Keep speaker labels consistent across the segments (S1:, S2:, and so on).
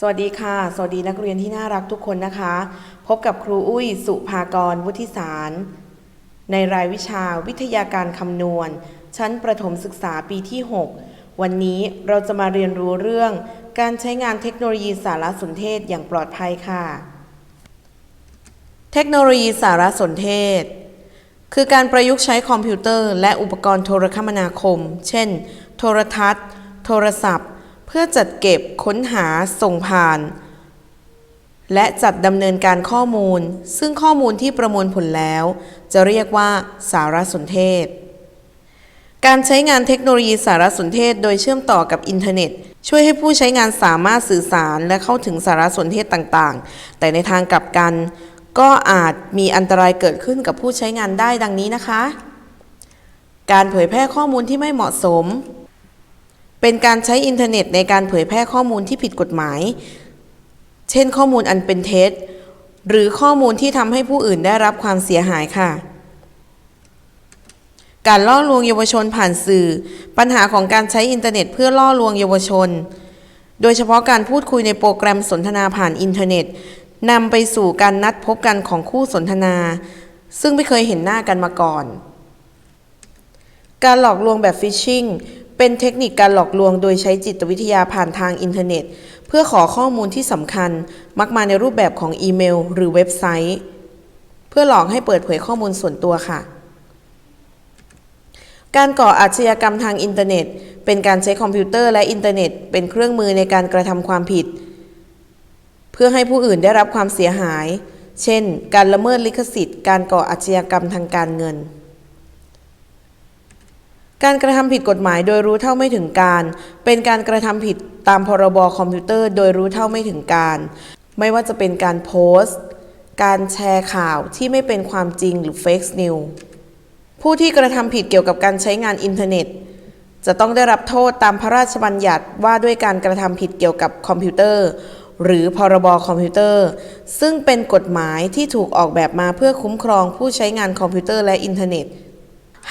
S1: สวัสดีค่ะ สวัสดีนักเรียนที่น่ารักทุกคนนะคะ พบกับครูอุ้ย สุภากร วุฒิสาร ในรายวิชาวิทยาการคำนวณ ชั้นประถมศึกษาปีที่ 6 วันนี้เราจะมาเรียนรู้เรื่อง การใช้งานเทคโนโลยีสารสนเทศอย่างปลอดภัยค่ะ เทคโนโลยีสารสนเทศ คือการประยุกต์ใช้คอมพิวเตอร์ และอุปกรณ์โทรคมนาคม เช่น โทรทัศน์ โทรศัพท์ พื่อจัดเก็บค้นหาส่งผ่าน และจัดดำเนินการข้อมูล ซึ่งข้อมูลที่ประมวลผลแล้ว จะเรียกว่าสารสนเทศ การใช้งานเทคโนโลยีสารสนเทศ โดยเชื่อมต่อกับอินเทอร์เน็ต ช่วยให้ผู้ใช้งานสามารถสื่อสารและเข้าถึงสารสนเทศต่างๆ แต่ในทางกลับกัน ก็อาจมีอันตรายเกิดขึ้นกับผู้ใช้งานได้ดังนี้นะคะ การเผยแพร่ข้อมูลที่ไม่เหมาะสม เป็นการใช้อินเทอร์เน็ตในการเผยแพร่ข้อมูลที่ผิดกฎหมาย เช่นข้อมูลอันเป็นเท็จ หรือข้อมูลที่ทำให้ผู้อื่นได้รับความเสียหายค่ะ การล่อลวงเยาวชนผ่านสื่อ ปัญหาของการใช้อินเทอร์เน็ตเพื่อล่อลวงเยาวชน โดยเฉพาะการพูดคุยในโปรแกรมสนทนาผ่านอินเทอร์เน็ตนำไปสู่การนัดพบกันของคู่สนทนา ซึ่งไม่เคยเห็นหน้ากันมาก่อน การหลอกลวงแบบฟิชชิง เป็นเทคนิคการหลอกลวงโดยใช้จิตวิทยาผ่านทางอินเทอร์เน็ต เพื่อขอข้อมูลที่สำคัญ มักมาในรูปแบบของอีเมล หรือเว็บไซต์ เพื่อหลอกให้เปิดเผยข้อมูลส่วนตัวค่ะ การก่ออาชญากรรมทางอินเทอร์เน็ต เป็นการใช้คอมพิวเตอร์และอินเทอร์เน็ต เป็นเครื่องมือในการกระทำความผิด เพื่อให้ผู้อื่นได้รับความเสียหาย เช่น การละเมิดลิขสิทธิ์ การก่ออาชญากรรมทางการเงิน การกระทำผิดกฎหมายโดยรู้เท่าไม่ถึงการ เป็นการกระทำผิดตามพรบคอมพิวเตอร์ โดยรู้เท่าไม่ถึงการ ไม่ว่าจะเป็นการโพสต์ การแชร์ข่าวที่ไม่เป็นความจริงหรือเฟกซ์นิวผู้ที่กระทำผิดเกี่ยวกับการใช้งานอินเทอร์เน็ต จะต้องได้รับโทษตามพระราชบัญญัติว่าด้วยการกระทำผิดเกี่ยวกับคอมพิวเตอร์ หรือพรบคอมพิวเตอร์ ซึ่งเป็นกฎหมายที่ถูกออกแบบมาเพื่อคุ้มครองผู้ใช้งานคอมพิวเตอร์และอินเทอร์เน็ต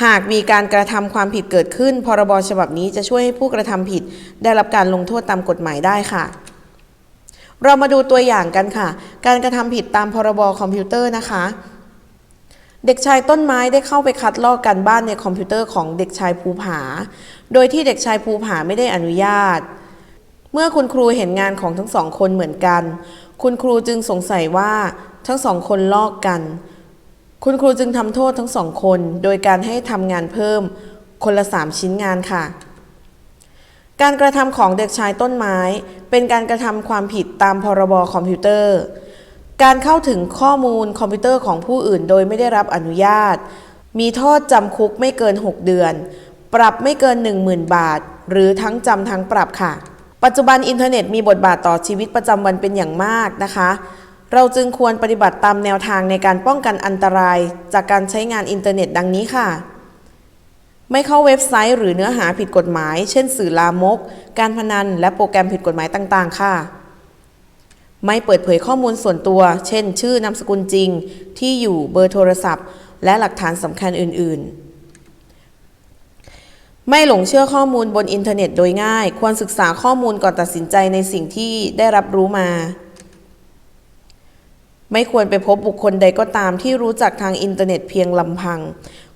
S1: หากมีการกระทำความผิดเกิดขึ้น พรบฉบับนี้จะช่วยให้ผู้กระทำผิด ได้รับการลงโทษตามกฎหมายได้ค่ะ เรามาดูตัวอย่างกันค่ะ การกระทำผิดตามพรบคอมพิวเตอร์นะคะ เด็กชายต้นไม้ได้เข้าไปคัดลอกการบ้านในคอมพิวเตอร์ของเด็กชายภูผา โดยที่เด็กชายภูผาไม่ได้อนุญาต เมื่อคุณครูเห็นงานของทั้งสองคนเหมือนกัน คุณครูจึงสงสัยว่าทั้งสองคนลอกกัน คุณครูจึงทำโทษทั้งสองคน โดยการให้ทำงานเพิ่ม คนละสามชิ้นงานค่ะ การกระทำของเด็กชายต้นไม้ เป็นการกระทำความผิดตามพรบคอมพิวเตอร์ การเข้าถึงข้อมูลคอมพิวเตอร์ของผู้อื่นโดยไม่ได้รับอนุญาต มีโทษจำคุกไม่เกิน 6 เดือน ปรับไม่เกิน 10,000 บาท หรือทั้งจำทั้งปรับค่ะ ปัจจุบันอินเทอร์เน็ตมีบทบาทต่อชีวิตประจำวันเป็นอย่างมากนะคะ เราจึงควรปฏิบัติตามแนวทางในการป้องกันอันตราย จากการใช้งานอินเทอร์เน็ตดังนี้ค่ะ ไม่เข้าเว็บไซต์หรือเนื้อหาผิดกฎหมาย เช่น สื่อลามก การพนัน และโปรแกรมผิดกฎหมายต่าง ๆ ค่ะ ไม่เปิดเผยข้อมูลส่วนตัว เช่น ชื่อนามสกุลจริง ที่อยู่เบอร์โทรศัพท์ และหลักฐานสำคัญอื่น ๆไม่หลงเชื่อข้อมูลบนอินเทอร์เน็ตโดยง่าย ควรศึกษาข้อมูลก่อนตัดสินใจในสิ่งที่ได้รับรู้มา ไม่ควรไปพบบุคคลใดก็ตามที่รู้จักทางอินเทอร์เน็ตเพียงลำพัง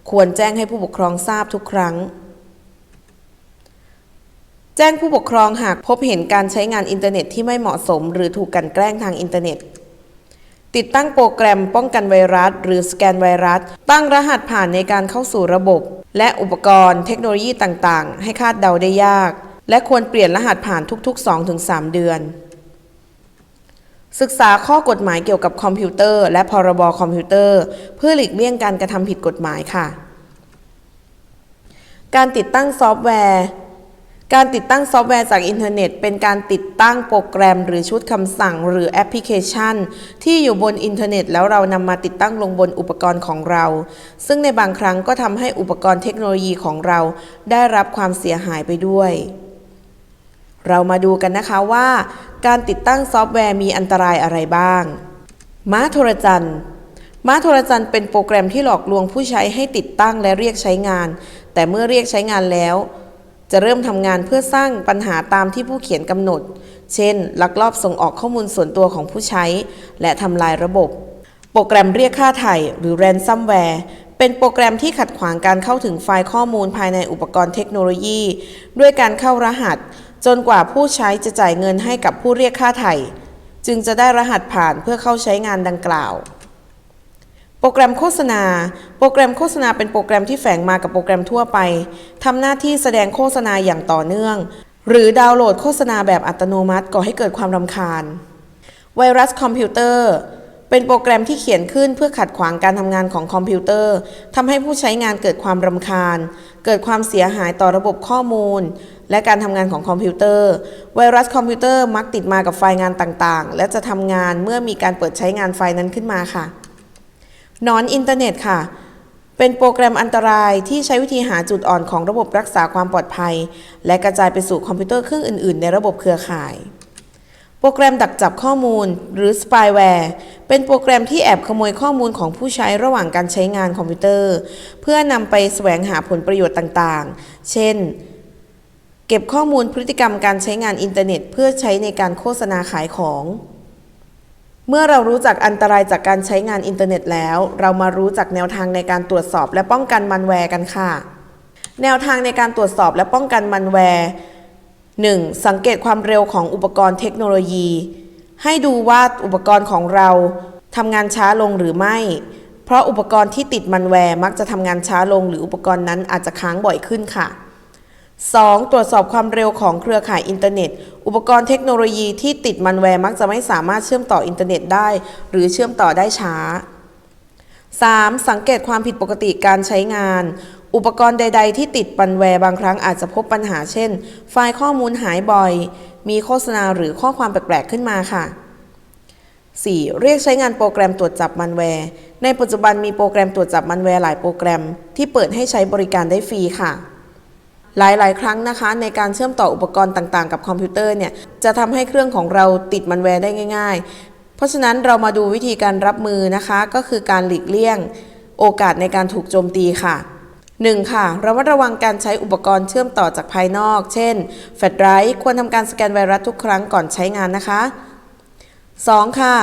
S1: ควรแจ้งให้ผู้ปกครองทราบทุกครั้ง แจ้งผู้ปกครองหากพบเห็นการใช้งานอินเทอร์เน็ตที่ไม่เหมาะสม หรือถูกกันแกล้งทางอินเทอร์เน็ตติดตั้งโปรแกรมป้องกันไวรัส หรือสแกนไวรัส ตั้งรหัสผ่านในการเข้าสู่ระบบ และอุปกรณ์เทคโนโลยีต่าง ๆ ให้คาดเดาได้ยาก และควรเปลี่ยนรหัสผ่านทุก ๆ 2-3 เดือน ศึกษาข้อกฎหมายเกี่ยวกับคอมพิวเตอร์ และพรบคอมพิวเตอร์ เพื่อหลีกเลี่ยงการกระทำผิดกฎหมายค่ะ การติดตั้งซอฟต์แวร์ การติดตั้งซอฟต์แวร์จากอินเทอร์เน็ต เป็นการติดตั้งโปรแกรม หรือชุดคำสั่งหรือแอปพลิเคชัน ที่อยู่บนอินเทอร์เน็ต แล้วเรานำมาติดตั้งลงบนอุปกรณ์ของเรา ซึ่งในบางครั้งก็ทำให้อุปกรณ์เทคโนโลยีของเราได้รับความเสียหายไปด้วย เรามาดูกันนะคะว่าการติดตั้งซอฟต์แวร์มีอันตรายอะไรบ้าง ม้าโทรจันทร์ม้าโทรจันทร์เป็นโปรแกรมที่หลอกลวงผู้ใช้ให้ติดตั้งและเรียกใช้งาน แต่เมื่อเรียกใช้งานแล้ว จะเริ่มทำงานเพื่อสร้างปัญหาตามที่ผู้เขียนกำหนด เช่น ลักลอบส่งออกข้อมูลส่วนตัวของผู้ใช้ และทำลายระบบ โปรแกรมเรียกค่าไถ่หรือ ransomware เป็นโปรแกรมที่ขัดขวางการเข้าถึงไฟล์ข้อมูลภายในอุปกรณ์เทคโนโลยี ด้วยการเข้ารหัส จนกว่าผู้ใช้จะจ่ายเงินให้กับผู้เรียกค่าไถ่จึงจะได้รหัสผ่านเพื่อเข้าใช้งานดังกล่าว โปรแกรมโฆษณา โปรแกรมโฆษณาเป็นโปรแกรมที่แฝงมากับโปรแกรมทั่วไปทำหน้าที่แสดงโฆษณาอย่างต่อเนื่อง หรือดาวน์โหลดโฆษณาแบบอัตโนมัติก่อให้เกิดความรำคาญ ไวรัสคอมพิวเตอร์เป็นโปรแกรมที่เขียนขึ้นเพื่อขัดขวางการทำงานของคอมพิวเตอร์ทำให้ผู้ใช้งานเกิดความรำคาญ เกิดความเสียหายต่อระบบข้อมูล และการทำงานของคอมพิวเตอร์ ไวรัสคอมพิวเตอร์มักติดมากับไฟล์งานต่างๆ และจะทำงานเมื่อมีการเปิดใช้งานไฟล์นั้นขึ้นมาค่ะนอนอินเทอร์เน็ตค่ะเป็นโปรแกรมอันตรายที่ใช้วิธีหาจุดอ่อนของระบบรักษาความปลอดภัย และกระจายไปสู่คอมพิวเตอร์เครื่องอื่น ๆ ในระบบเครือข่าย โปรแกรมดักจับข้อมูลหรือ spyware เป็นโปรแกรมที่แอบขโมยข้อมูลของผู้ใช้ระหว่างการใช้งานคอมพิวเตอร์ เพื่อนำไปแสวงหาผลประโยชน์ต่างๆ เช่น เก็บข้อมูลพฤติกรรมการใช้งานอินเทอร์เน็ต เพื่อใช้ในการโฆษณาขายของ เมื่อเรารู้จักอันตรายจากการใช้งานอินเทอร์เน็ตแล้ว เรามารู้จักแนวทางในการตรวจสอบและป้องกันมันแวร์กันค่ะ แนวทางในการตรวจสอบและป้องกันมันแวร์ 1. สังเกตความเร็วของอุปกรณ์เทคโนโลยี ให้ดูว่าอุปกรณ์ของเราทำงานช้าลงหรือไม่ เพราะอุปกรณ์ที่ติดมันแวร์มักจะทำงานช้าลงหรืออุปกรณ์นั้นอาจจะค้างบ่อยขึ้นค่ะ 2. ตรวจสอบความเร็วของเครือข่ายอินเทอร์เน็ต อุปกรณ์เทคโนโลยีที่ติดมันแวร์มักจะไม่สามารถเชื่อมต่ออินเทอร์เน็ตได้ หรือเชื่อมต่อได้ช้า 3. สังเกตความผิดปกติการใช้งาน อุปกรณ์ใด ๆ ที่ติดมันแวร์บางครั้งอาจจะพบปัญหาเช่น ไฟล์ข้อมูลหายบ่อย มีโฆษณาหรือข้อความแปลก ๆ ขึ้นมาค่ะ 4. เรียกใช้งานโปรแกรมตรวจจับมันแวร์ ในปัจจุบันมีโปรแกรมตรวจจับมันแวร์หลายโปรแกรม ที่เปิดให้ใช้บริการได้ฟรีค่ะ หลาย ๆ ครั้งนะคะ ในการเชื่อมต่ออุปกรณ์ต่างๆ กับคอมพิวเตอร์เนี่ยจะทำให้เครื่องของเราติดมันแวร์ได้ง่าย ๆ เพราะฉะนั้นเรามาดูวิธีการรับมือนะคะ ก็คือการหลีกเลี่ยง โอกาสในการถูกโจมตีค่ะ 1. ค่ะระมัดระวังการใช้อุปกรณ์เชื่อมต่อจากภายนอก เช่นแฟลชไดรฟ์ควรทำการสแกนไวรัสทุกครั้งก่อนใช้งานนะคะ 2. ค่ะ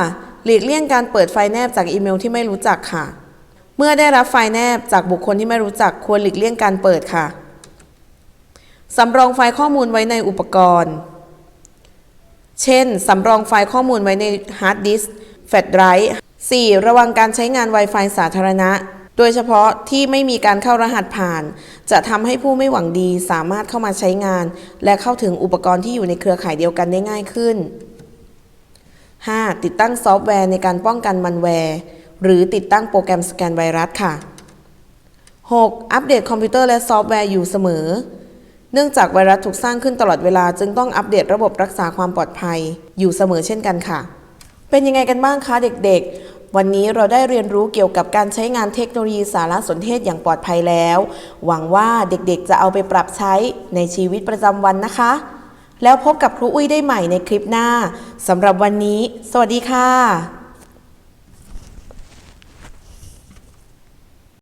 S1: หลีกเลี่ยงการเปิดไฟแนบจากอีเมลที่ไม่รู้จักค่ะ เมื่อได้รับไฟแนบจากบุคคลที่ไม่รู้จักควรหลีกเลี่ยงการเปิดค่ะสำรองไฟล์ข้อมูลไว้ในอุปกรณ์ เช่นสำรองไฟล์ข้อมูลไว้ในฮาร์ดดิสก์แฟลชไดรฟ์ 4. ระวังการใช้งาน Wi-Fi สาธารณะ โดยเฉพาะที่ไม่มีการเข้ารหัสผ่าน จะทำให้ผู้ไม่หวังดีสามารถเข้ามาใช้งาน และเข้าถึงอุปกรณ์ที่อยู่ในเครือข่ายเดียวกันได้ง่ายขึ้น 5. ติดตั้งซอฟต์แวร์ในการป้องกันมันแวร์ หรือติดตั้งโปรแกรมสแกนไวรัสค่ะ 6. อัปเดตคอมพิวเตอร์และซอฟต์แวร์อยู่เสมอ เนื่องจากไวรัสถูกสร้างขึ้นตลอดเวลา จึงต้องอัปเดตระบบรักษาความปลอดภัย อยู่เสมอเช่นกันค่ะ เป็นยังไงกันบ้างคะเด็กๆ วันนี้เราได้เรียนรู้เกี่ยวกับการใช้งานเทคโนโลยีสารสนเทศอย่างปลอดภัยแล้ว หวังว่าเด็กๆจะเอาไปปรับใช้ในชีวิตประจำวันนะคะ แล้วพบกับครูอุ้ยได้ใหม่ในคลิปหน้าสำหรับวันนี้ สวัสดีค่ะ